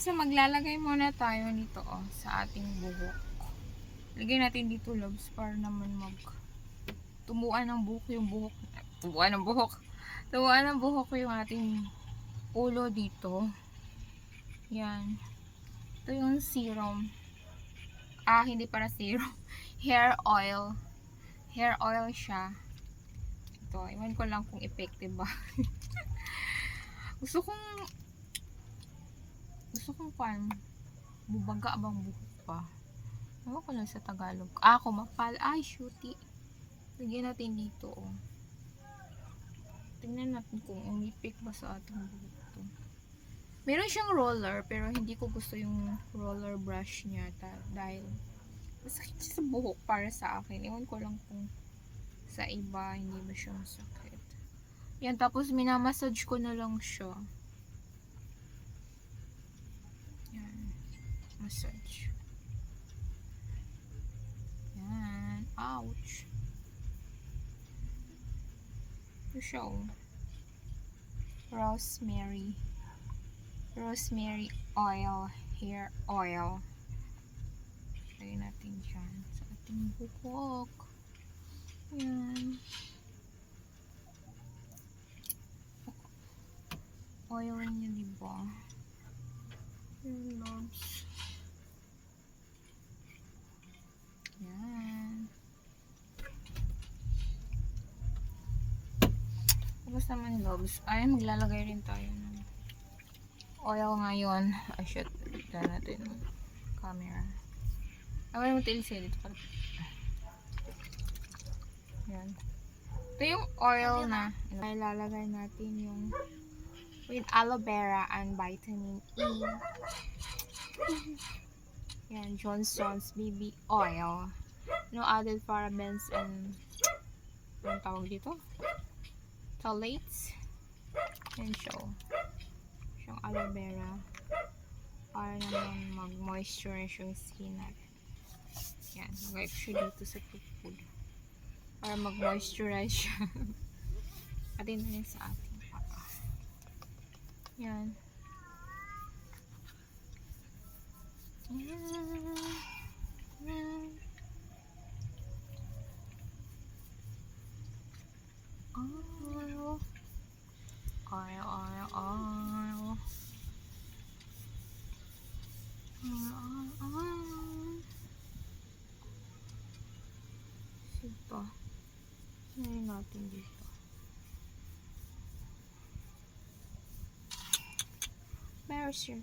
so maglalagay muna tayo nito oh, sa ating buhok. Lagyan natin dito loves para naman mag tumuan ng buhok yung buhok. Tumuan ng buhok. Tumuan ng buhok yung ating ulo dito. Yan. Ito yung serum. Ah, hindi para serum. Hair oil. Hair oil siya. Ito, iwan ko lang kung effective ba. gusto kong gusto kong pan bubaga bang buhok pa. Ewan ko lang sa Tagalog. Ah, kumapal. Ay, shooty. Lagyan natin dito, oh. Tingnan natin kung umipik ba sa ating buhok to. Meron siyang roller, pero hindi ko gusto yung roller brush niya ta- dahil masakit siya sa buhok para sa akin. Ewan ko lang kung sa iba hindi ba siya masakit. Yan, tapos minamassage ko na lang siya. Massage. Yan. Ouch. Oh. Rosemary. Rosemary oil. Hair oil. Lagyan natin dyan sa ating buhok. Yan. Oil di ba? Yung loves. Tapos naman loves. Ay, maglalagay rin tayo ng oil ngayon. Ay, shit. Tignan natin camera. Ay, mo tilis dito. Para... Yan. Ito yung oil na ilalagay natin yung with aloe vera and vitamin E. Yan, Johnson's BB oil. No added parabens and anong tawag dito? Phthalates. Yan siya. oh. Siyang aloe vera. Para naman mag-moisturize yung skin natin. Yan. Ko siya dito sa food. Para mag-moisturize siya. Atin na rin sa. Yan. Yan. Yan. Oil. Oil, oil, oil. Oil, oil. Ito. Ngayon natin dito. Where's your